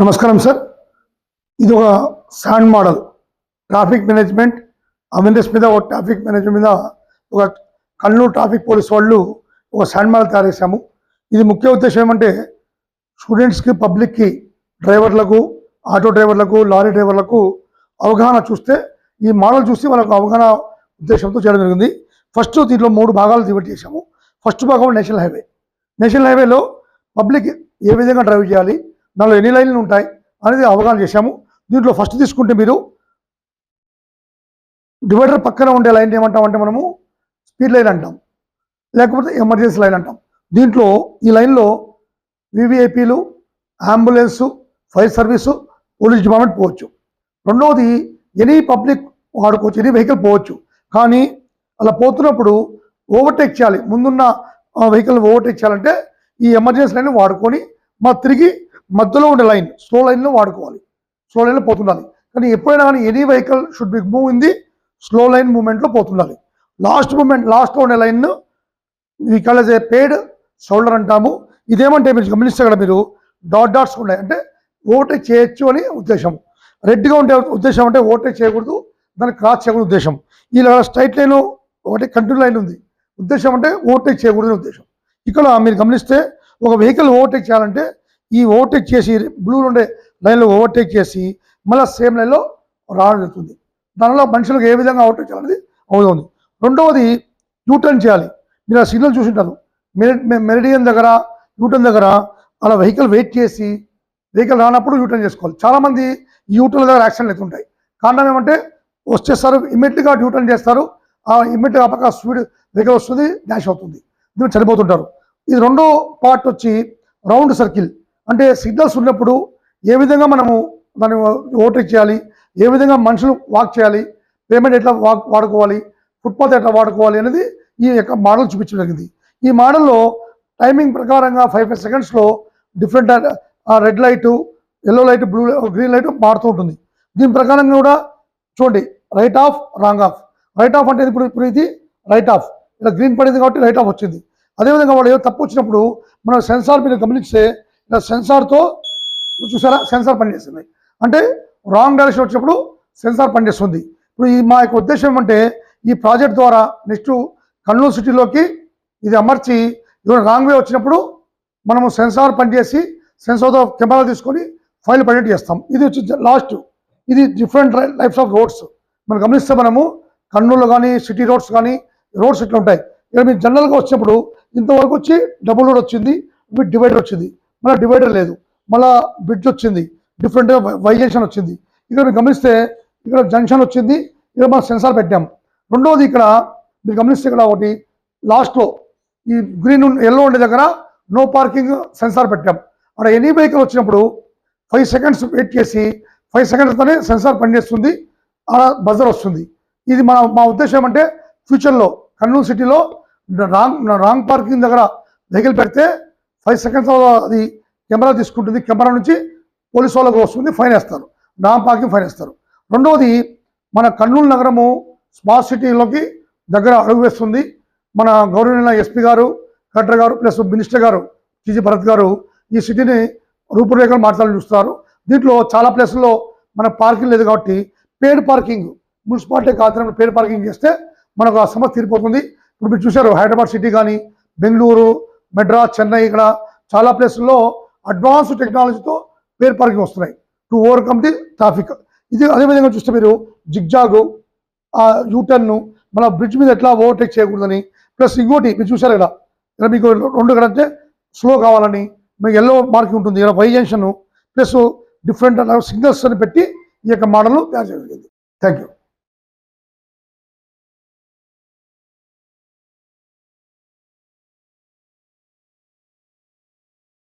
నమస్కారం సార్. ఇది ఒక sand model traffic management awareness మీద ఒక ట్రాఫిక్ మేనేజ్మెంట్ మీద ఒక కర్నూలు ట్రాఫిక్ పోలీస్ వాళ్ళు ఒక శాండ్ మోడల్ తయారు చేశాము. ఇది ముఖ్య ఉద్దేశం ఏమంటే స్టూడెంట్స్కి పబ్లిక్కి డ్రైవర్లకు ఆటో డ్రైవర్లకు లారీ డ్రైవర్లకు అవగాహన చూస్తే ఈ మోడల్ చూసి వాళ్ళకు అవగాహన ఉద్దేశంతో చేయడం జరిగింది. ఫస్ట్ దీంట్లో మూడు భాగాలు డివైడ్ చేశాము. ఫస్ట్ భాగం నేషనల్ హైవే నేషనల్ హైవేలో పబ్లిక్ ఏ విధంగా డ్రైవ్ చేయాలి? దానిలో ఎన్ని లైన్లు ఉంటాయి అనేది అవగాహన చేశాము. దీంట్లో ఫస్ట్ తీసుకుంటే మీరు డివైడర్ పక్కన ఉండే లైన్ ఏమంటాం అంటే మనము స్పీడ్ లైన్ అంటాం. లేకపోతే ఎమర్జెన్సీ లైన్ అంటాం. దీంట్లో ఈ లైన్లో వివిఐపీలు ambulance fire service police department పోవచ్చు. రెండవది ఎనీ పబ్లిక్ వాడుకోవచ్చు ఎనీ వెహికల్ పోవచ్చు. కానీ అలా పోతున్నప్పుడు ఓవర్టేక్ చేయాలి. ముందున్న వెహికల్ ఓవర్టేక్ చేయాలంటే ఈ ఎమర్జెన్సీ లైన్ వాడుకొని మా తిరిగి మధ్యలో ఉండే లైన్ స్లో లైన్లో వాడుకోవాలి. స్లో లైన్లో పోతుండాలి. కానీ ఎప్పుడైనా కానీ any vehicle should be move in the slow line మూమెంట్లో పోతుండాలి. లాస్ట్ మూమెంట్ లాస్ట్లో ఉండే లైన్ ఈ కాలేజ్ ఏ పేడ్ షోల్డర్ అంటాము. ఇదేమంటే మీరు గమనిస్తే కదా మీరు డాట్ డాట్స్ ఉన్నాయి. అంటే ఓవర్టేక్ చేయొచ్చు అని ఉద్దేశం. రెడ్గా ఉండే ఉద్దేశం అంటే ఓవర్టేక్ చేయకూడదు. దాన్ని క్రాస్ చేయకూడదు ఉద్దేశం. ఇలా స్ట్రైట్ లైన్ ఒకటి కంటిన్యూ లైన్ ఉంది. ఉద్దేశం అంటే ఓవర్టేక్ చేయకూడదు ఉద్దేశం. ఇక్కడ మీరు గమనిస్తే ఒక వెహికల్ ఓవర్టేక్ చేయాలంటే ఈ ఓవర్టేక్ చేసి బ్లూ ఉండే లైన్లో ఓవర్టేక్ చేసి మళ్ళీ సేమ్ లైన్లో రావడం జరుగుతుంది. దానిలో మనుషులకు ఏ విధంగా ఓవర్టేక్ చేయాలనేది అవుతుంది రెండవది యూటర్న్ చేయాలి. మీరు ఆ సిగ్నల్ చూసింటారు. మెరిడియన్ దగ్గర యూటర్న్ దగ్గర అలా వెహికల్ వెయిట్ చేసి వెహికల్ రానప్పుడు యూటర్న్ చేసుకోవాలి. చాలామంది ఈ యూటర్న్ దగ్గర యాక్సిడెంట్లు అవుతుంటాయి. కారణం ఏమంటే వచ్చేస్తారు ఇమ్మీడియట్గా యూటర్న్ చేస్తారు. ఆ ఇమ్మీడియట్గా పక్క స్పీడ్ వెహికల్ వస్తుంది డాష్ అవుతుంది. దీన్ని చనిపోతుంటారు. ఇది రెండో పార్ట్ వచ్చి రౌండ్ సర్కిల్. అంటే సిగ్నల్స్ ఉన్నప్పుడు ఏ విధంగా మనము దాన్ని ఓవర్టేక్ చేయాలి? ఏ విధంగా మనుషులు వాక్ చేయాలి? పేమెంట్ ఎట్లా వాక్ వాడుకోవాలి? ఫుట్పాత్ ఎట్లా వాడుకోవాలి అనేది ఈ యొక్క మోడల్ చూపించడం జరిగింది. ఈ మోడల్లో టైమింగ్ ప్రకారంగా ఫైవ్ ఫైవ్ సెకండ్స్లో different red light yellow light blue green light మారుతూ ఉంటుంది. దీని ప్రకారంగా కూడా చూడండి right of wrong of right of అంటే ఇప్పుడు ఇప్పుడు ఇది రైట్ ఆఫ్ ఇలా గ్రీన్ పడింది కాబట్టి రైట్ ఆఫ్ వచ్చింది. అదేవిధంగా వాళ్ళు ఏదో తప్పు వచ్చినప్పుడు మనం సెన్సార్ మీద గమనిస్తే ఇలా సెన్సార్తో చూసారా? సెన్సార్ పనిచేస్తుంది. అంటే రాంగ్ డైరెక్షన్ వచ్చినప్పుడు సెన్సార్ పనిచేస్తుంది. ఇప్పుడు ఈ మా యొక్క ఉద్దేశం ఏమంటే ఈ ప్రాజెక్ట్ ద్వారా నెక్స్ట్ కర్నూలు సిటీలోకి ఇది అమర్చి ఏమైనా రాంగ్ వే వచ్చినప్పుడు మనము సెన్సార్ పనిచేసి సెన్సార్తో కెమెరా తీసుకొని ఫైల్ పడేట్ చేస్తాం. ఇది వచ్చి లాస్ట్. ఇది డిఫరెంట్ టైప్స్ ఆఫ్ రోడ్స్. మనం గమనిస్తే మనము కర్నూలు కానీ సిటీ రోడ్స్ కానీ రోడ్స్ ఇట్లా ఉంటాయి. ఇక్కడ మీరు జనరల్గా వచ్చినప్పుడు ఇంతవరకు వచ్చి డబుల్ రోడ్ వచ్చింది విత్ డివైడర్ వచ్చింది. మళ్ళీ డివైడర్ లేదు. మళ్ళీ బ్రిడ్జ్ వచ్చింది. డిఫరెంట్ వైజేషన్ వచ్చింది. ఇక్కడ మీరు గమనిస్తే ఇక్కడ జంక్షన్ వచ్చింది. ఇక్కడ మనం సెన్సార్ పెట్టాం. రెండవది ఇక్కడ మీరు గమనిస్తే ఇక్కడ ఒకటి లాస్ట్లో ఈ గ్రీన్ ఎల్లో ఉండే దగ్గర నో పార్కింగ్ సెన్సార్ పెట్టాం. అక్కడ ఎనీ వెహికల్ వచ్చినప్పుడు ఫైవ్ సెకండ్స్ వెయిట్ చేసి ఫైవ్ సెకండ్స్తోనే సెన్సార్ పనిచేస్తుంది. అలా బజర్ వస్తుంది. ఇది మన మా ఉద్దేశం అంటే ఫ్యూచర్లో కర్నూలు సిటీలో రాంగ్ రాంగ్ పార్కింగ్ దగ్గర వెహికల్ పెడితే ఫైవ్ సెకండ్స్ అది కెమెరా తీసుకుంటుంది. కెమెరా నుంచి పోలీసు వాళ్ళకు వస్తుంది ఫైన్ వేస్తారు. నాంపాకి పార్కింగ్ ఫైన్ వేస్తారు. రెండవది మన కర్నూలు నగరము స్మార్ట్ సిటీలోకి దగ్గర అడుగు వేస్తుంది. మన గౌరవనీయ ఎస్పీ గారు కలెక్టర్ గారు ప్లస్ మినిస్టర్ గారు టీజీ భరత్ గారు ఈ సిటీని రూపురేఖలు మార్చాలని చూస్తారు దీంట్లో చాలా ప్లేసుల్లో మన పార్కింగ్ లేదు కాబట్టి పేడ్ పార్కింగ్ మున్సిపాలిటీ ఆధ్వర్యంలో పేడ్ పార్కింగ్ చేస్తే మనకు ఆ సమస్య తీరిపోతుంది. ఇప్పుడు మీరు చూశారు హైదరాబాద్ సిటీ కానీ బెంగళూరు మెడ్రాస్ చెన్నై ఇక్కడ చాలా ప్లేసుల్లో అడ్వాన్స్ టెక్నాలజీతో పేరు పార్కింగ్ వస్తున్నాయి. To overcome the traffic. ఇది అదేవిధంగా చూస్తే మీరు జిగ్జాగు ఆ యూటర్న్ మన బ్రిడ్జ్ మీద ఎట్లా ఓవర్టేక్ చేయకూడదని ప్లస్ ఇంకోటి మీరు చూశారు కదా ఇక్కడ మీకు రెండు ఇక్కడ స్లో కావాలని మీకు ఎల్లో మార్కింగ్ ఉంటుంది ఇక్కడ Y junction plus different signals అని పెట్టి ఈ యొక్క మోడల్ తయారు చేయగలిగింది. Thank you.